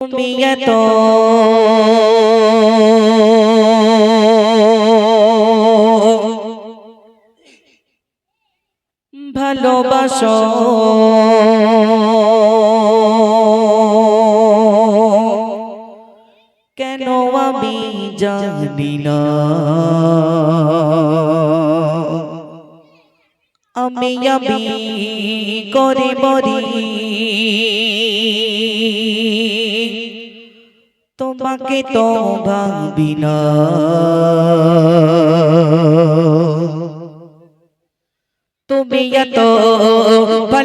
তুমি এত ভালোবাসো। কেন আমি জানি না? আমি আমি করে মরি। তোমাকে তো ভাবি না। তুমি এত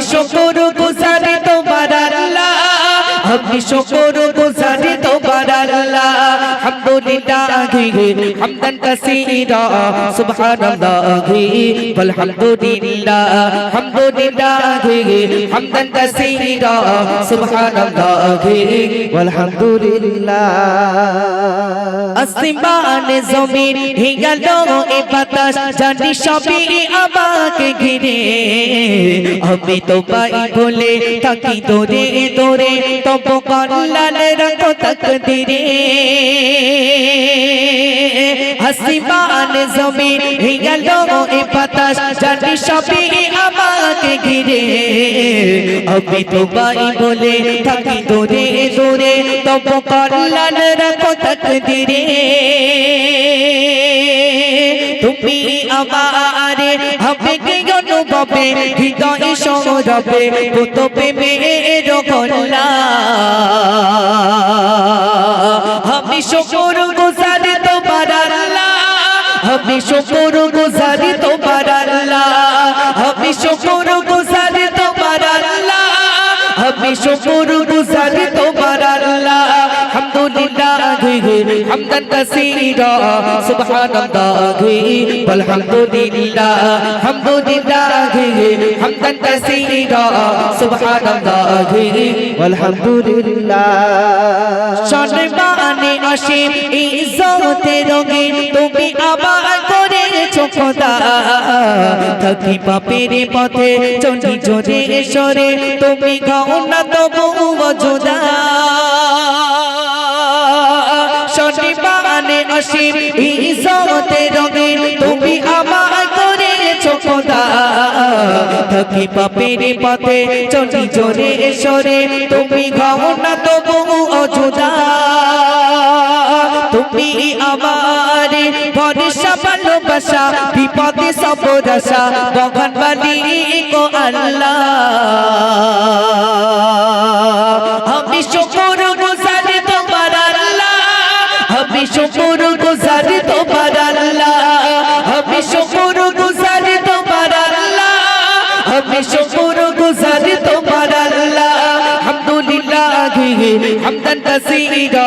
আমি শুকর গুজারি তোমার আল্লাহ। আমি শুকর আমি তো পাই বলে তাকি দৌড়ে দৌড়ে তব কল্যাণ রাখো তক দিরে আসমান জমিন হিগল এ বাতাস জানি সবই আমাকে ঘিরে আমি তো পাই বলে তাকি দৌড়ে দৌড়ে তব কল্যাণ রাখো তক দিরে তুমি আমারে হবে কে অনুভবে, হৃদয় সৌরভে পুত প্রেমে কল্লা আমি শুকর গুজারি তোমার আল্লাহ আমি শুকর গুজারি তোমার আল্লাহ আমি আমি শুকর গুজারি তোমার আল্লাহ। হামদুলিল্লাহ হামদান কাসীরা। সুবহানাল্লাহ walhamdulillah হামদুলিল্লাহ হামদান কাসীরা। সুবহানাল্লাহ walhamdulillah সম্মানে অসীম ইজ্জতে রঙে তুমি আবার করেছ খোদা থাকি পাপের পথে চলি জোরে সরে তুমি খাও না তবু অযোদা সম্মানে অসীম ইজ্জতে রঙে তুমি আবার করেছ খোদা থাকি পাপের পথে চলি জোরে সরে তুমি খাও না তবু অযোদা তুমি আমার ভালোবাসা, বিপদে সব রসা বগান বালি গো আল্লাহ। আমি শুকর গুজারি তোমার আল্লাহ। আমি শুকর গুজারি তোমার আল্লাহ। আমি শুকর গুজারি তোমার আল্লাহ। আমি শুকর গুজারি তোমার আল্লাহ। হামদুলিল্লাহ হামদান কাসীরা।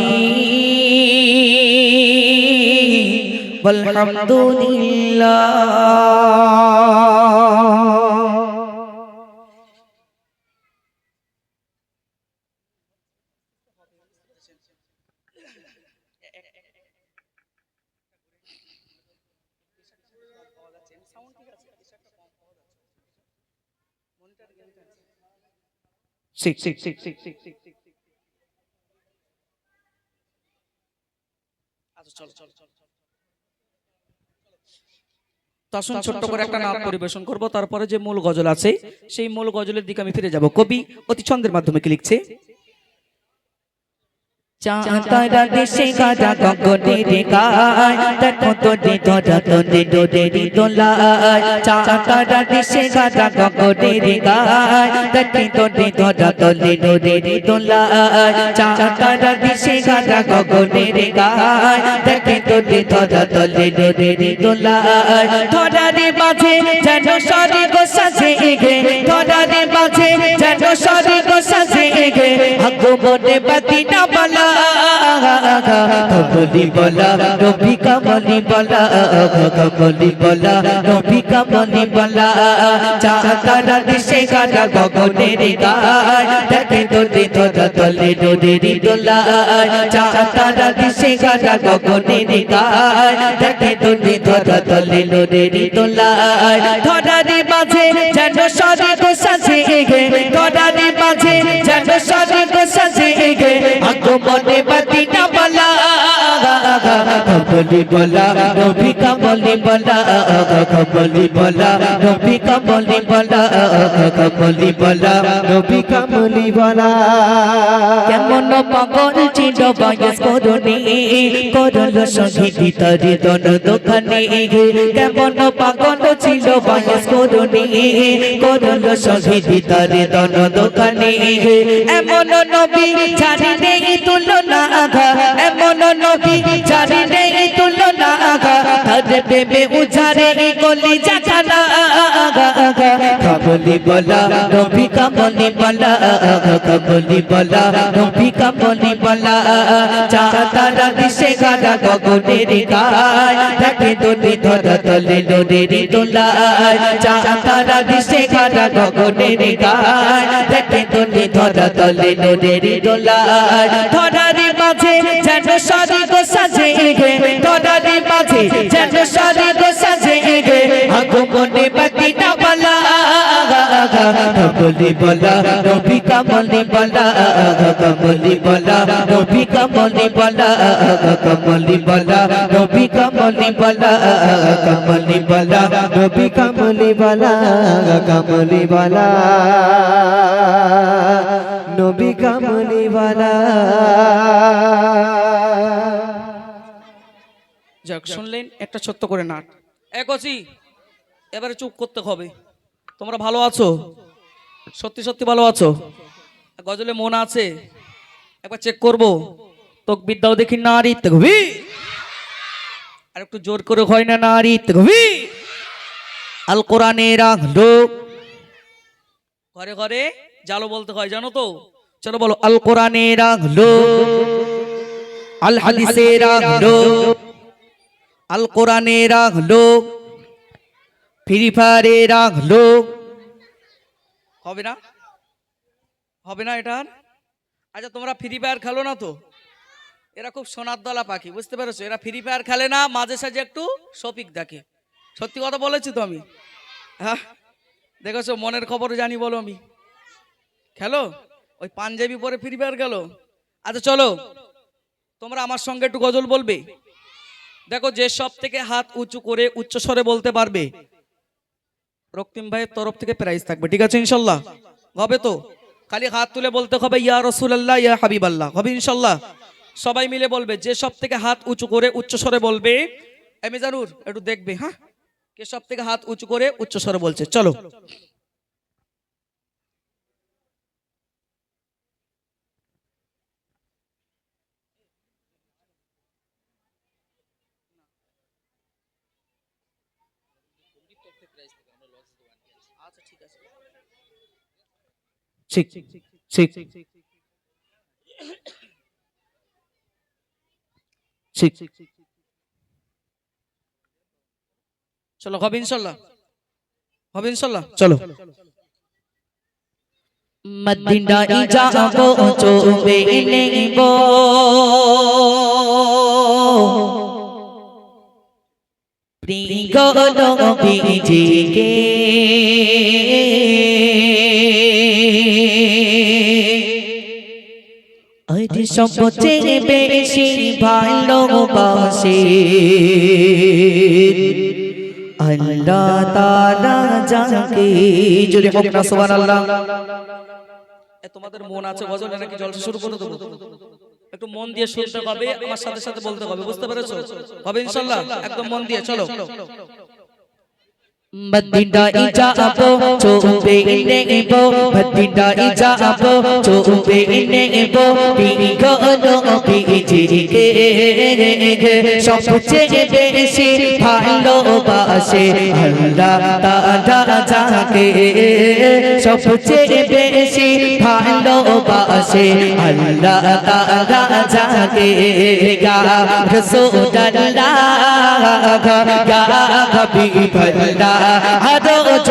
সুবহানাল্লাহ walhamdulillah Six, six, six, six, six, six, six. আচ্ছা চলো চলো চলো তো আসুন ছোট্ট করে একটা নাম পরিবেশন করব। তারপরে যে মূল গজল আছে সেই মূল গজলের দিকে আমি ফিরে যাব। কবি অতি ছন্দের মাধ্যমে কি লিখছে? চাঁতারা দেশে গাজা গগনে রে গায় দেখো তো দে ধরা তো দে দো দে রি দোলায়। চাঁতারা দেশে গাজা গগনে রে গায় দেখো তো দে ধরা তো দে দো দে রি দোলায়। চাঁতারা দেশে গাজা গগনে রে গায় দেখো তো দে ধরা তলে দে দো দে রি দোলায় ধরা রে মাঝে যেন সরে গো সাজে এগে ধরারে মাঝে যেন সরে গো সাজে এগে আগো মনে বাতি না বলা। কমলি বলা নবী কমলি বলা কমলি বলা নবী কমলি বলা। চাতারা দিশে দিশে গাড়া গগনের গায়, দেখে ডোরেরি দোলায়। ধরারে মাঝে যেন সরে আগমনে বাতি না বলা, কবলি বলা, নবী কবলি বলা কবলি বলা, নবী কবলি বলা কবলি বলা কামলি বলা। কেমন পাগল ছিল বয়স করল সঙ্গীতি দন দোকানে কেমন পাগল ছিল বয়স করল সঙ্গীতি দন দোকানে এমন নবী তার প্রেমে উঝারে গলি জাগানা কবলি বলা, নবী কবলি বলা কবলি বলা, নবী কবলি বলা। চাতারা দিশে গাড়া গগনের গায় দেখে তোরে ধরা তলে লোরের দোলায় চাতারা দিশে গাড়া গগনের গায় দেখে তোরে ধরা তলে লোরের দোলায় ধরারে মাঝে যেন সরি গো ধরারে মাঝে যেন গো সাজে গে আগমনে বাতি না বলা কবলি বলা নবী কমলি বলা কমলি বলা নবী কমলি বলা কমলি বলা নবী কমলি বলা কমলি বলা নবী কামলি বলা কামলি বলা নবী কামলি বলা। যাক শুনলেন একটা ছোট্ট করে নাট। এক অচি এবারে চুপ করতে হবে। তোমরা ভালো আছো? সত্যি সত্যি ভালো আছো? গজলে মন আছে? একবার চেক করব। তোক বিদ্যাও দেখি নারী তকবি আর একটু জোর করে হয় না নারী তকবি আল কোরআনে রাখল ঘরে ঘরে জালো বলতে হয় জানো তো? চলো বলো আল কোরআনে রাখল আল হাদিসে রাখল আল কোরআনে রাখল, ফ্রি ফায়ারে রাখল। হবে না? হবে না এটার আচ্ছা তোমরা ফ্রি ফায়ার খেলো না তো? এরা খুব সোনার দলা পাখি, বুঝতে পেরেছ? এরা ফ্রি ফায়ার খেলে না, মাঝে সাঝে একটু শপিক দেখে। সত্যি কথা বলেছি তো আমি? হ্যাঁ? দেখেছ? মনের খবর জানি বলো আমি। খেলো? ওই পাঞ্জাবি পরে ফ্রি ফায়ার গেল আচ্ছা চলো। তোমরা আমার সঙ্গে একটু গজল বলবে? দেখো, যে সব থেকে হাত উঁচু করে উচ্চ স্বরে বলতে পারবে, রক্তিম ভাইয়ের তরফ থেকে প্রাইজ থাকবে। ঠিক আছে, ইনশাল্লাহ? হবে তো? খালি হাত তুলে বলতে হবে, ইয়া রসুলাল্লাহ, ইয়া হাবিব আল্লাহ হবে, ইনশাল্লাহ? সবাই মিলে বলবে, যে সব থেকে হাত উঁচু করে উচ্চ স্বরে বলবে। এমি জানুর একটু দেখবে হ্যাঁ? কে সব থেকে হাত উঁচু করে উচ্চ স্বরে বলছে? চলো। ঠিক ঠিক ঠিক। চলো হবে ইনশাল্লাহ। হবে ইনশাল্লাহ। চলো। মদিনায় যাব চোবে নেব। প্রিয় নবীজিকে। আজ সবচেয়ে বেশি ভালোবাসে আল্লাহ তাআলা যাকে তোমাদের মন আছে গজলে নাকি জলসা শুরু করে দেবো? একটু মন দিয়ে শুনতে হবে আমার সাথে সাথে বলতে হবে বুঝতে পেরেছ? হবে ইনশাল্লাহ, একদম মন দিয়ে, চলো। Ijabo chobe inebo Badinda ijabo chobe inebo Bigo no bijike সবচেয়ে বেশি ভালোবাসে আল্লাহ তাআলা যাকে সবচেয়ে বেশি ভালোবাসে আল্লাহ তাআলা যাকে গা রাসূলুল্লাহ গা হাবিবাল্লাহ আদো জোরে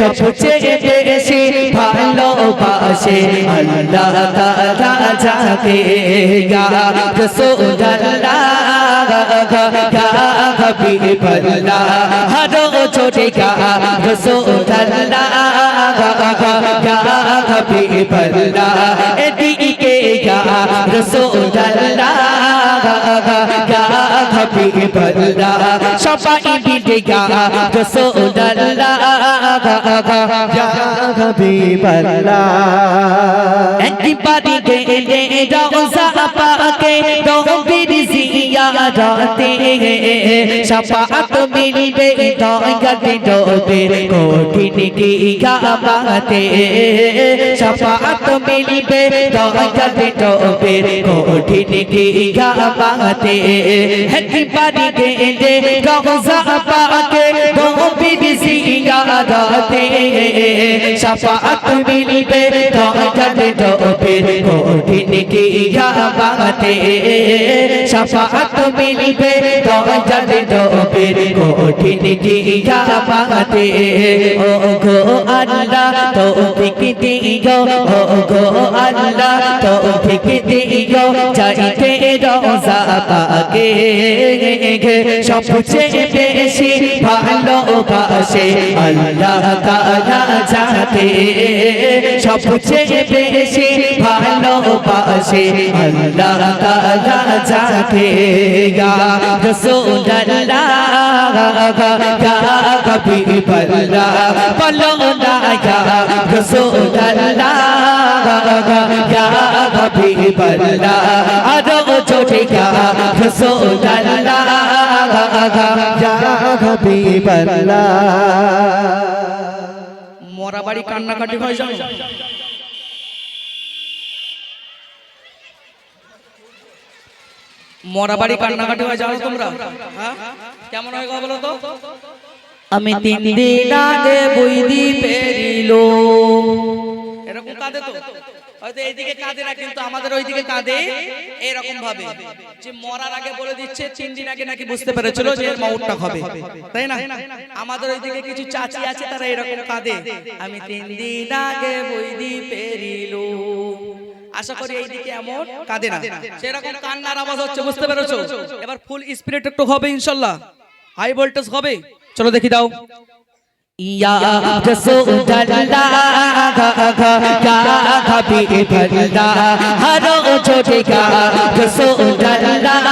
সবচেয়ে বেশি ভালোবাসে আল্লাহ তাআলা যাকে গা রাসূলুল্লাহ গা হাবিবাল্লাহ হারো ছোটে গা রাসূলুল্লাহ গা হাবিবাল্লাহ এদিকে গা রাসূলুল্লাহ গা হাবিবাল্লাহ সবাই মিলে গা রাসূলুল্লাহ ইয়া হাবিবাল্লাহ একবারই গেলে রওজা পাকে রবির জিয়ারতে শাফাআত মিলবে দয়াতে ডোবে কঠিন কি গাবাতে শাফাআত মিলবে দয়াতে ডোবে কঠিন কি গাবাতে একবারই গেলে রওজা পাকে রবির জিয়ারতে শাফাআত মিলবে দয়াতে ডোবে কঠিন কি গাবাতে শাফাআত মিলবে দয়াতে ডোবে কঠিন কি গাবাতে ও গো আল্লাহ, তৌফিক দিও ও গো আল্লাহ, তৌফিক দিও চাইতে রোজা পাকে। সবচেয়ে বেশি ভালোবাসে আল্লাহ তাআলা যাকে। সবচেয়ে বেশি ভালোবাসে আল্লাহ তাআলা যাকে গা রাসূলুল্লাহ গা হাবিবাল্লাহ বলো না গা রাসূলুল্লাহ গা হাবিবাল্লাহ আরও জোরে গা রাসূলুল্লাহ ইয়া হাবিবাল্লাহ মরা বাড়ি কান্নাকাটি হয় জানো মরা বাড়ি কান্নাকাটি হয় জানো তোমরা। হ্যাঁ? কেমন হয় বলো তো? আমি তিন দিন আগে বইদি পেরিল। এরকম কাঁদে তো? হয়তো এইদিকে কাঁদে না কিন্তু আমাদের ওইদিকে কাঁদে এরকম ভাবে। যে মরার আগে বলে দিচ্ছে তিন দিন আগে নাকি বুঝতে পেরেছিল যে এর মাউটটা হবে। তাই না? আমাদের ওইদিকে কিছু চাচি আছে তারা এরকম কাঁদে। আমি তিন দিন আগে বইদি পেরিল। আশা করি এইদিকে এমন কাঁদে না সেরকম কান্নার আওয়াজ হচ্ছে বুঝতে পেরেছ এবার ফুল স্পিরিট একটু হবে ইনশাল্লাহ হাই ভোল্টেজ হবে চলো দেখি দাও ইয়া হারো গা রাসূলুল্লাহ গা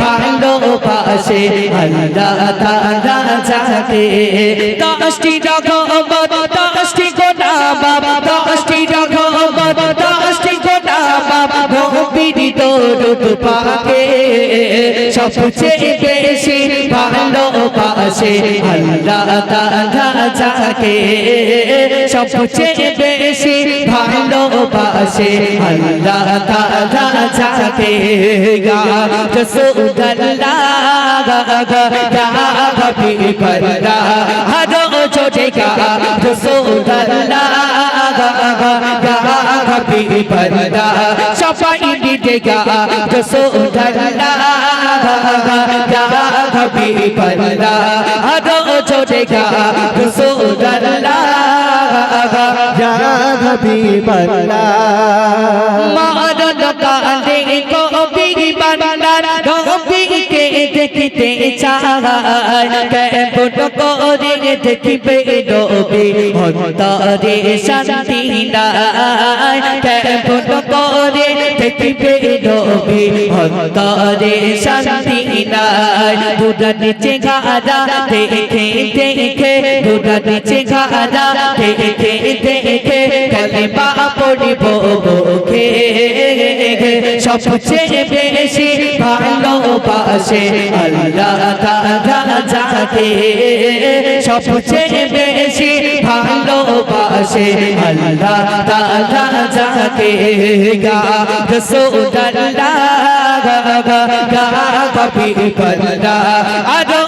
ভালোবাসে আল্লাহ তারা যাকে দশটি রকমত দশটি গোনা বাবা দশটি রকমত দশটি গোনা বাবা তোর দরুদ পাকে। সবচেয়ে বেশি ভালোবাসে আল্লাহ তাআলা যাকে সবচেয়ে বেশি ভালোবাসে আল্লাহ তাআলা যাকে গা রাসূলুল্লাহ গা হাবিবাল্লাহ হাদো ছোটে গা রাসূলুল্লাহ গা হাবিবাল্লাহ সবাই দিতে গা রাসূলুল্লাহ গা হাবিবাল্লাহ হাদো ছোটে দেখতে চায় কেমন করে দেখিবে নবী অন্তরে শান্তি নাই কেমন করে দেখিবে নবী অন্তরে শান্তি নাই দুরান চেহারা দেখে দেখে দুরান চেহারা দেখে দেখে কালেমা পড়িব মুখে সবচেয়ে বেশি ভালোবাসে আল্লাহ তাআলা যাকে সবচেয়ে বেশি ভালোবাসে আল্লাহ তাআলা যাকে গা রাসূলুল্লাহ গা গা কবি বন্দা আরও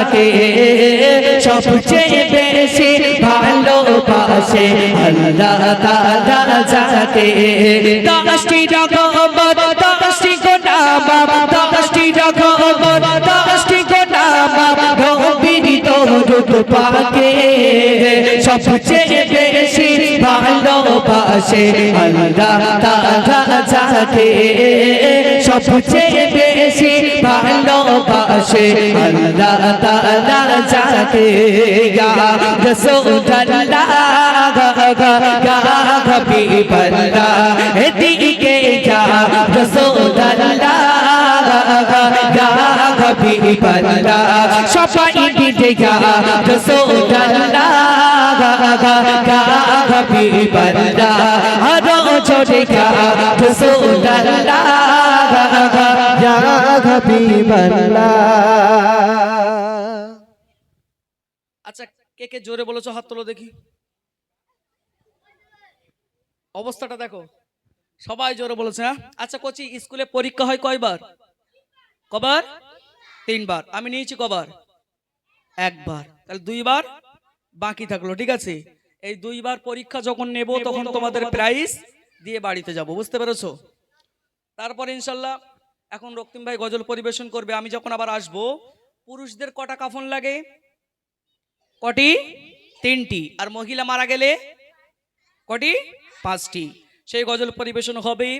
যাকে সবচেয়ে বেশি ভালোবাসে আল্লাহ তাআলা যাকে। দশটি রকমত দশটি গোনাম দশটি রকমত দশটি গোনাম গম্ভীর দরুদ পাকে। সবচেয়ে বেশি ভালোবাসে আল্লাহ তাআলা যাকে। সবচেয়ে ভালোবাসে, আল্লাহ তাআলা যাকে রাসূলুল্লাহ হাবিবাল্লাহ এদিকে যা রাসূলুল্লাহ হাবিবাল্লাহ সবাই দিতে গা রাসূলুল্লাহ হাবিবাল্লাহ আরও ছোটে গা রাসূলুল্লাহ আচ্ছা কে কে জোরে বলেছ হাত তোলো দেখি। অবস্থাটা দেখো। সবাই জোরে বলেছে হ্যাঁ? আচ্ছা কোচি স্কুলে পরীক্ষা হয় কয়বার? কবার? তিনবার। আমি নিয়েছি কবার। একবার। তাহলে দুইবার বাকি থাকল ঠিক আছে? এই দুইবার পরীক্ষা যখন নেব তখন তোমাদের প্রাইস দিয়ে বাড়িতে যাব বুঝতে পেরেছ? তারপর ইনশাল্লাহ এখন রক্তিম ভাই গজল পরিবেশন করবে, আমি যখন আবার আসব, পুরুষদের কটা কাফন লাগে? কটি? তিনটি। আর মহিলা মারা গেলে? কটি? পাঁচটি। সেই গজল পরিবেশন হবে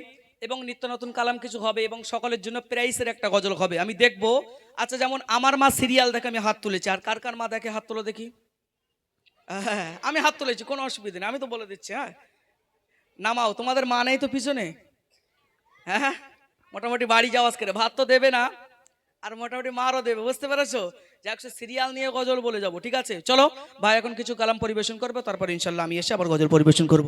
এবং নিত্য নতুন কালাম কিছু হবে এবং সকলের জন্য প্রাইসের একটা গজল হবে। আমি দেখব। আচ্ছা যেমন আমার মা সিরিয়াল দেখে আমি হাত তুলেছি, আর কার কার মা দেখে হাত তুলো দেখি? হ্যাঁ আমি হাত তুলেছি, কোনো অসুবিধা নেই, আমি তো বলে দিচ্ছি হ্যাঁ? নামাও, তোমাদের মা নেই তো পিছনে? হ্যাঁ? মোটামুটি বাড়ি যাওয়াজ করে ভাত তো দেবে না, আর মোটামুটি মারও দেবে, বুঝতে পেরেছ? যে একশো সিরিয়াল নিয়ে গজল বলে যাব, ঠিক আছে? চলো, ভাই এখন কিছু কালাম পরিবেশন করবে, তারপর ইনশাল্লাহ আমি এসে আবার গজল পরিবেশন করব।